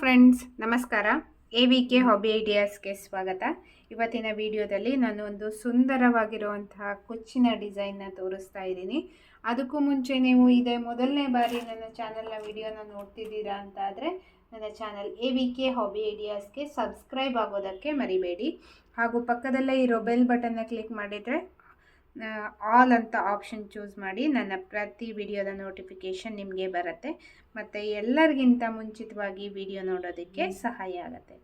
Friends ನಮಸ್ಕಾರ. A V K hobby ಐಡಿಯಾಸ್ಗೆ ಸ್ವಾಗತ. ಇವತ್ತಿನ ವಿಡಿಯೋದಲ್ಲಿ ನಾನು ಒಂದು ಸುಂದರವಾಗಿರುವಂತಹ ಕುಚ್ಚಿನ ಡಿಸೈನ್ನ ತೋರಿಸ್ತಾ ಇದ್ದೀನಿ. ಅದಕ್ಕೂ ಮುಂಚೆ ನೀವು ಇದೇ ಮೊದಲನೇ ಬಾರಿ ನನ್ನ ಚಾನಲ್ನ ವಿಡಿಯೋನ ನೋಡ್ತಿದ್ದೀರಾ ಅಂತ ಆದರೆ ನನ್ನ channel A V K hobby ಐಡಿಯಾಸ್ಗೆ subscribe ಆಗೋದಕ್ಕೆ ಮರಿಬೇಡಿ. ಹಾಗೂ ಪಕ್ಕದಲ್ಲೇ ಇರೋ ಬೆಲ್ ಬಟನ್ನ ಕ್ಲಿಕ್ ಮಾಡಿದರೆ ಆಲ್ ಅಂತ ಆಪ್ಷನ್ ಚೂಸ್ ಮಾಡಿ ನನ್ನ ಪ್ರತಿ ವಿಡಿಯೋದ ನೋಟಿಫಿಕೇಷನ್ ನಿಮಗೆ ಬರುತ್ತೆ. ಮತ್ತು ಎಲ್ಲರಿಗಿಂತ ಮುಂಚಿತವಾಗಿ ವಿಡಿಯೋ ನೋಡೋದಕ್ಕೆ ಸಹಾಯ ಆಗುತ್ತೆ.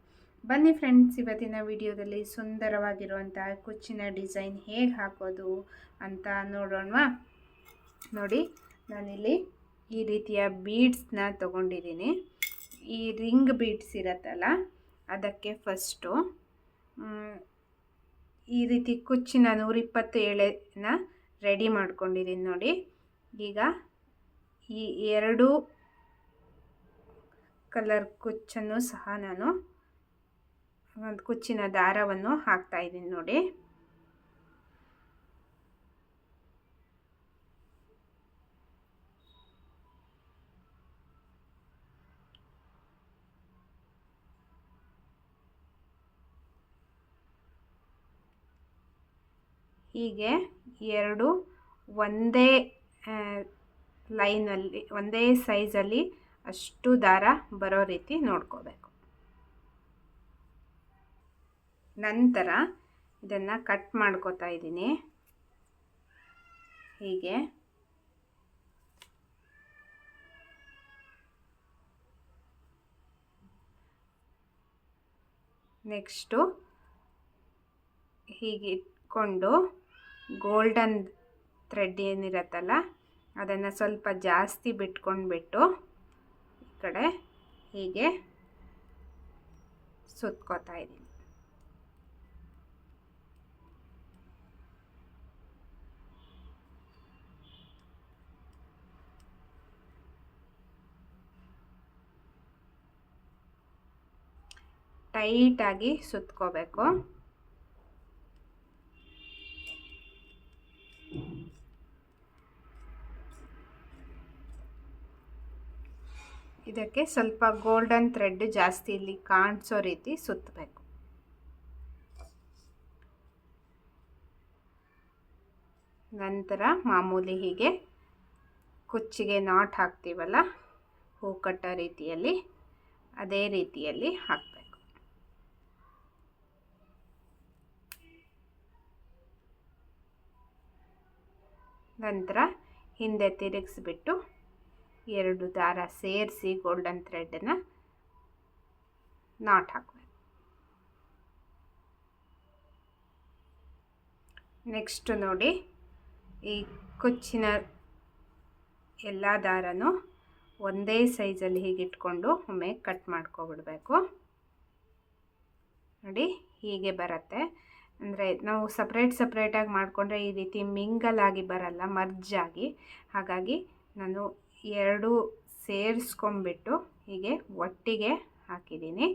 ಬನ್ನಿ ಫ್ರೆಂಡ್ಸ್ ಇವತ್ತಿನ ವಿಡಿಯೋದಲ್ಲಿ ಸುಂದರವಾಗಿರುವಂತಹ ಕುಚ್ಚಿನ ಡಿಸೈನ್ ಹೇಗೆ ಹಾಕೋದು ಅಂತ ನೋಡೋಣವಾ? ನೋಡಿ ನಾನಿಲ್ಲಿ ಈ ರೀತಿಯ ಬೀಡ್ಸ್ನ ತೊಗೊಂಡಿದ್ದೀನಿ. ಈ ರಿಂಗ್ ಬೀಡ್ಸ್ ಇರತ್ತಲ್ಲ ಅದಕ್ಕೆ ಫಸ್ಟು ಈ ರೀತಿ ಕುಚ್ಚಿನ ನೂರಿಪ್ಪತ್ತು ಎಳೆನ ರೆಡಿ ಮಾಡ್ಕೊಂಡಿದ್ದೀನಿ ನೋಡಿ. ಈಗ ಈ ಎರಡು ಕಲರ್ ಕುಚ್ಚನ್ನು ಸಹ ನಾನು ಒಂದು ಕುಚ್ಚಿನ ದಾರವನ್ನು ಹಾಕ್ತಾಯಿದ್ದೀನಿ ನೋಡಿ. ಹೀಗೆ ಎರಡು ಒಂದೇ ಲೈನಲ್ಲಿ, ಒಂದೇ ಸೈಜಲ್ಲಿ ಅಷ್ಟು ದಾರ ಬರೋ ರೀತಿ ನೋಡ್ಕೋಬೇಕು. ನಂತರ ಇದನ್ನು ಕಟ್ ಮಾಡ್ಕೋತಾ ಇದ್ದೀನಿ. ಹೀಗೆ. ನೆಕ್ಸ್ಟು ಹೀಗೆ ಇಟ್ಕೊಂಡು ಗೋಲ್ಡನ್ ಥ್ರೆಡ್ ಏನಿರತ್ತಲ್ಲ ಅದನ್ನು ಸ್ವಲ್ಪ ಜಾಸ್ತಿ ಬಿಟ್ಕೊಂಡ್ಬಿಟ್ಟು ಈ ಕಡೆ ಹೀಗೆ ಸುತ್ಕೋತಾ ಇದ್ದೀನಿ. ಟೈಟಾಗಿ ಸುತ್ಕೋಬೇಕು. ಇದಕ್ಕೆ ಸ್ವಲ್ಪ ಗೋಲ್ಡನ್ ಥ್ರೆಡ್ ಜಾಸ್ತಿ ಇಲ್ಲಿ ಕಾಣಿಸೋ ರೀತಿ ಸುತ್ತಬೇಕು. ನಂತರ ಮಾಮೂಲಿ ಹೀಗೆ ಕುಚ್ಚಿಗೆ ನಾಟ್ ಹಾಕ್ತೀವಲ್ಲ, ಹೂ ಕಟ್ಟೋ ರೀತಿಯಲ್ಲಿ ಅದೇ ರೀತಿಯಲ್ಲಿ ಹಾಕಬೇಕು. ನಂತರ ಹಿಂದೆ ತಿರುಗಿಸ್ಬಿಟ್ಟು ಎರಡು ದಾರ ಸೇರಿಸಿ ಗೋಲ್ಡನ್ ಥ್ರೆಡನ್ನು ನಾಟ್ ಹಾಕಬೇಕು. ನೆಕ್ಸ್ಟ್ ನೋಡಿ ಈ ಕುಚ್ಚಿನ ಎಲ್ಲ ದಾರನೂ ಒಂದೇ ಸೈಜಲ್ಲಿ ಹೀಗೆ ಇಟ್ಕೊಂಡು ಒಮ್ಮೆ ಕಟ್ ಮಾಡ್ಕೊಬಿಡಬೇಕು. ನೋಡಿ ಹೀಗೆ ಬರುತ್ತೆ. ಅಂದರೆ ನಾವು ಸಪ್ರೇಟ್ ಸಪ್ರೇಟಾಗಿ ಮಾಡಿಕೊಂಡ್ರೆ ಈ ರೀತಿ ಮಿಂಗಲ್ ಆಗಿ ಬರಲ್ಲ ಮರ್ಜಾಗಿ ಹಾಗಾಗಿ ನಾನು ಎರಡು ಸೇರಿಸ್ಕೊಂಬಿಟ್ಟು ಹೀಗೆ ಒಟ್ಟಿಗೆ ಹಾಕಿದ್ದೀನಿ.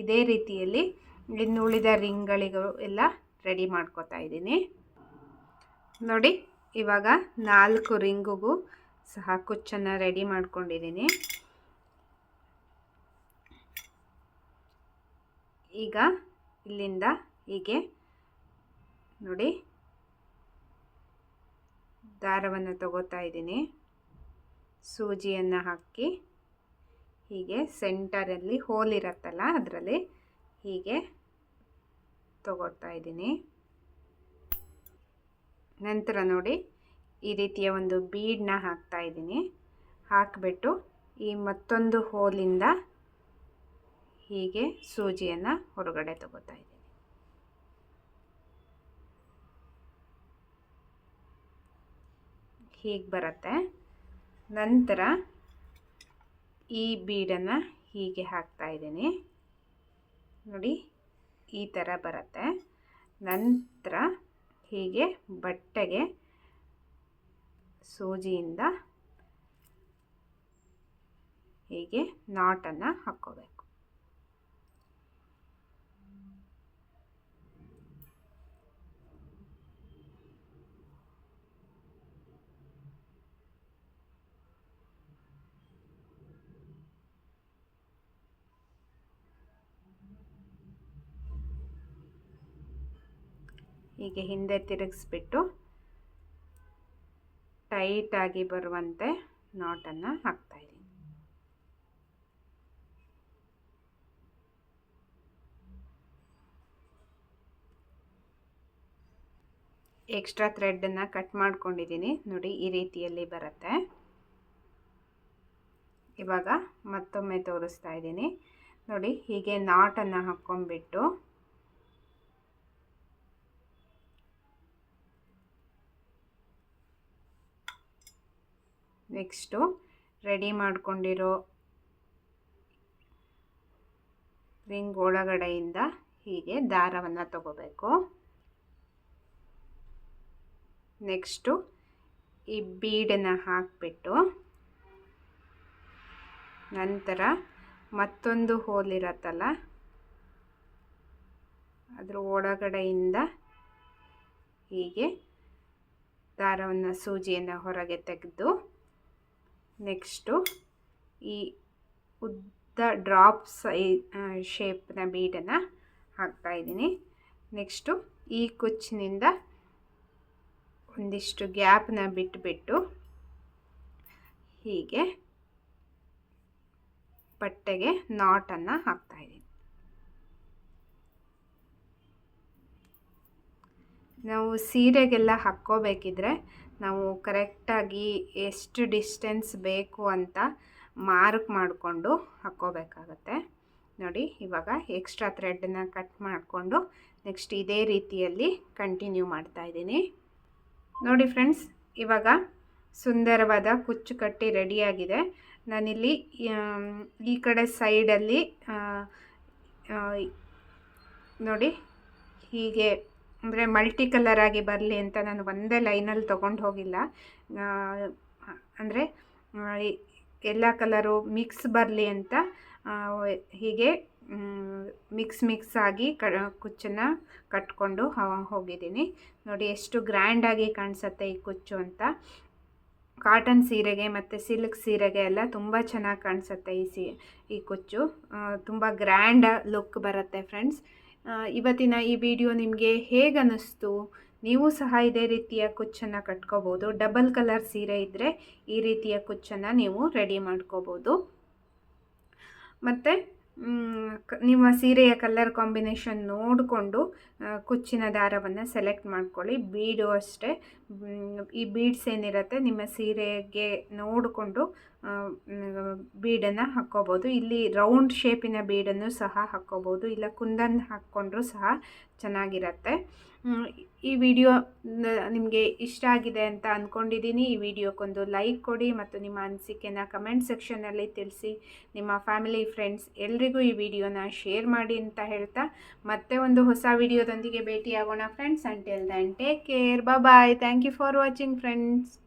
ಇದೇ ರೀತಿಯಲ್ಲಿ ಇನ್ನುಳಿದ ರಿಂಗ್ಗಳಿಗೂ ಎಲ್ಲ ರೆಡಿ ಮಾಡ್ಕೋತಾ ಇದ್ದೀನಿ. ನೋಡಿ, ಇವಾಗ ನಾಲ್ಕು ರಿಂಗಿಗೂ ಸಹ ಕುಚ್ಚನ್ನು ರೆಡಿ ಮಾಡ್ಕೊಂಡಿದ್ದೀನಿ. ಈಗ ಇಲ್ಲಿಂದ ಹೀಗೆ ನೋಡಿ, ದಾರವನ್ನು ತಗೋತಾ ಇದ್ದೀನಿ. ಸೂಜಿಯನ್ನು ಹಾಕಿ ಹೀಗೆ ಸೆಂಟರಲ್ಲಿ ಹೋಲ್ ಇರುತ್ತಲ್ಲ ಅದರಲ್ಲಿ ಹೀಗೆ ತಗೋತಾ ಇದ್ದೀನಿ. ನಂತರ ನೋಡಿ ಈ ರೀತಿಯ ಒಂದು ಬೀಡನ್ನ ಹಾಕ್ತಾ ಇದ್ದೀನಿ. ಹಾಕಿಬಿಟ್ಟು ಈ ಮತ್ತೊಂದು ಹೋಲಿಂದ ಹೀಗೆ ಸೂಜಿಯನ್ನು ಹೊರಗಡೆ ತಗೋತಾ ಇದ್ದೀನಿ. ಹೀಗೆ ಬರುತ್ತೆ. ನಂತರ ಈ ಬೀಡನ್ನು ಹೀಗೆ ಹಾಕ್ತಾ ಇದ್ದೀನಿ. ನೋಡಿ, ಈ ಥರ ಬರುತ್ತೆ. ನಂತರ ಹೀಗೆ ಬಟ್ಟೆಗೆ ಸೂಜಿಯಿಂದ ಹೀಗೆ ನಾಟನ್ನು ಹಾಕ್ಕೋಬೇಕು. ಹೀಗೆ ಹಿಂದೆ ತಿರುಗಿಸ್ಬಿಟ್ಟು ಟೈಟಾಗಿ ಬರುವಂತೆ ನಾಟನ್ನು ಹಾಕ್ತಾಯಿದ್ದೀನಿ ಎಕ್ಸ್ಟ್ರಾ ಥ್ರೆಡ್ಡನ್ನು ಕಟ್ ಮಾಡ್ಕೊಂಡಿದ್ದೀನಿ. ನೋಡಿ, ಈ ರೀತಿಯಲ್ಲಿ ಬರುತ್ತೆ. ಇವಾಗ ಮತ್ತೊಮ್ಮೆ ತೋರಿಸ್ತಾ ಇದ್ದೀನಿ. ನೋಡಿ, ಹೀಗೆ ನಾಟನ್ನು ಹಾಕ್ಕೊಂಡ್ಬಿಟ್ಟು ನೆಕ್ಸ್ಟು ರೆಡಿ ಮಾಡಿಕೊಂಡಿರೋ ರಿಂಗ್ ಒಳಗಡೆಯಿಂದ ಹೀಗೆ ದಾರವನ್ನು ತಗೋಬೇಕು. ನೆಕ್ಸ್ಟು ಈ ಬೀಡನ್ನು ಹಾಕಿಬಿಟ್ಟು ನಂತರ ಮತ್ತೊಂದು ಹೋಲ್ ಇರತ್ತಲ್ಲ, ಅದ್ರ ಒಳಗಡೆಯಿಂದ ಹೀಗೆ ದಾರವನ್ನು ಸೂಜಿಯನ್ನು ಹೊರಗೆ ತೆಗೆದು ನೆಕ್ಸ್ಟು ಈ ಉದ್ದ ಡ್ರಾಪ್ ಸೈ ಶೇಪ್ನ ಬೀಡನ್ನು ಹಾಕ್ತಾಯಿದ್ದೀನಿ ನೆಕ್ಸ್ಟು ಈ ಕುಚ್ಚಿನಿಂದ ಒಂದಿಷ್ಟು ಗ್ಯಾಪ್ನ ಬಿಟ್ಟುಬಿಟ್ಟು ಹೀಗೆ ಬಟ್ಟೆಗೆ ನಾಟನ್ನು ಹಾಕ್ತಾಯಿದ್ದೀನಿ ನಾವು ಸೀರೆಗೆಲ್ಲ ಹಾಕ್ಕೋಬೇಕಿದ್ರೆ ನಾವು ಕರೆಕ್ಟಾಗಿ ಎಷ್ಟು ಡಿಸ್ಟೆನ್ಸ್ ಬೇಕು ಅಂತ ಮಾರ್ಕ್ ಮಾಡಿಕೊಂಡು ಹಾಕ್ಕೋಬೇಕಾಗತ್ತೆ. ನೋಡಿ, ಇವಾಗ ಎಕ್ಸ್ಟ್ರಾ ಥ್ರೆಡ್ನ ಕಟ್ ಮಾಡಿಕೊಂಡು ನೆಕ್ಸ್ಟ್ ಇದೇ ರೀತಿಯಲ್ಲಿ ಕಂಟಿನ್ಯೂ ಮಾಡ್ತಾಯಿದ್ದೀನಿ ನೋಡಿ ಫ್ರೆಂಡ್ಸ್, ಇವಾಗ ಸುಂದರವಾದ ಕುಚ್ಚು ಕಟ್ಟಿ ರೆಡಿಯಾಗಿದೆ. ನಾನಿಲ್ಲಿ ಈ ಕಡೆ ಸೈಡಲ್ಲಿ ನೋಡಿ, ಹೀಗೆ ಅಂದರೆ ಮಲ್ಟಿ ಕಲರ್ ಆಗಿ ಬರಲಿ ಅಂತ ನಾನು ಒಂದೇ ಲೈನಲ್ಲಿ ತೊಗೊಂಡು ಹೋಗಿಲ್ಲ. ಅಂದರೆ ಎಲ್ಲ ಕಲರು ಮಿಕ್ಸ್ ಬರಲಿ ಅಂತ ಹೀಗೆ ಮಿಕ್ಸ್ ಮಿಕ್ಸ್ ಆಗಿ ಕ, ಕುಚ್ಚನ್ನು ಕಟ್ಕೊಂಡು ಹೋಗಿದ್ದೀನಿ. ನೋಡಿ ಎಷ್ಟು ಗ್ರ್ಯಾಂಡಾಗಿ ಕಾಣಿಸುತ್ತೆ ಈ ಕುಚ್ಚು ಅಂತ. ಕಾಟನ್ ಸೀರೆಗೆ ಮತ್ತು ಸಿಲ್ಕ್ ಸೀರೆಗೆ ಎಲ್ಲ ತುಂಬ ಚೆನ್ನಾಗಿ ಕಾಣಿಸುತ್ತೆ ಈ ಸೀ, ಈ ಕುಚ್ಚು. ತುಂಬ ಗ್ರ್ಯಾಂಡ್ ಲುಕ್ ಬರುತ್ತೆ ಫ್ರೆಂಡ್ಸ್ ಇವತ್ತಿನ ಈ ವಿಡಿಯೋ ನಿಮಗೆ ಹೇಗೆ ಅನ್ನಿಸ್ತು ನೀವು ಸಹ ಇದೇ ರೀತಿಯ ಕುಚ್ಚನ್ನು ಕಟ್ಕೋಬೋದು. ಡಬಲ್ ಕಲರ್ ಸೀರೆ ಇದ್ದರೆ ಈ ರೀತಿಯ ಕುಚ್ಚನ್ನು ನೀವು ರೆಡಿ ಮಾಡ್ಕೋಬೋದು. ಮತ್ತು ನಿಮ್ಮ ಸೀರೆಯ ಕಲರ್ ಕಾಂಬಿನೇಷನ್ ನೋಡಿಕೊಂಡು ಕುಚ್ಚಿನ ದಾರವನ್ನು ಸೆಲೆಕ್ಟ್ ಮಾಡ್ಕೊಳ್ಳಿ. ಬೀಡು ಅಷ್ಟೇ. ಈ ಬೀಡ್ಸ್ ಏನಿರುತ್ತೆ ನಿಮ್ಮ ಸೀರೆಗೆ ನೋಡಿಕೊಂಡು ಬೀಡನ್ನು ಹಾಕ್ಕೋಬೋದು. ಇಲ್ಲಿ ರೌಂಡ್ ಶೇಪಿನ ಬೀಡನ್ನು ಸಹ ಹಾಕ್ಕೋಬೋದು. ಇಲ್ಲ ಕುಂದನ್ ಹಾಕ್ಕೊಂಡ್ರೂ ಸಹ ಚೆನ್ನಾಗಿರುತ್ತೆ. ಈ ವಿಡಿಯೋ ನಿಮಗೆ ಇಷ್ಟ ಆಗಿದೆ ಅಂತ ಅಂದ್ಕೊಂಡಿದ್ದೀನಿ ಈ ವಿಡಿಯೋಕ್ಕೊಂದು ಲೈಕ್ ಕೊಡಿ ಮತ್ತು ನಿಮ್ಮ ಅನಿಸಿಕೆನ ಕಮೆಂಟ್ ಸೆಕ್ಷನಲ್ಲಿ ತಿಳಿಸಿ. ನಿಮ್ಮ ಫ್ಯಾಮಿಲಿ ಫ್ರೆಂಡ್ಸ್ ಎಲ್ರಿಗೂ ಈ ವಿಡಿಯೋನ ಶೇರ್ ಮಾಡಿ ಅಂತ ಹೇಳ್ತಾ, ಮತ್ತೆ ಒಂದು ಹೊಸ ವಿಡಿಯೋದೊಂದಿಗೆ ಭೇಟಿಯಾಗೋಣ friends until then take care bye thank you for watching friends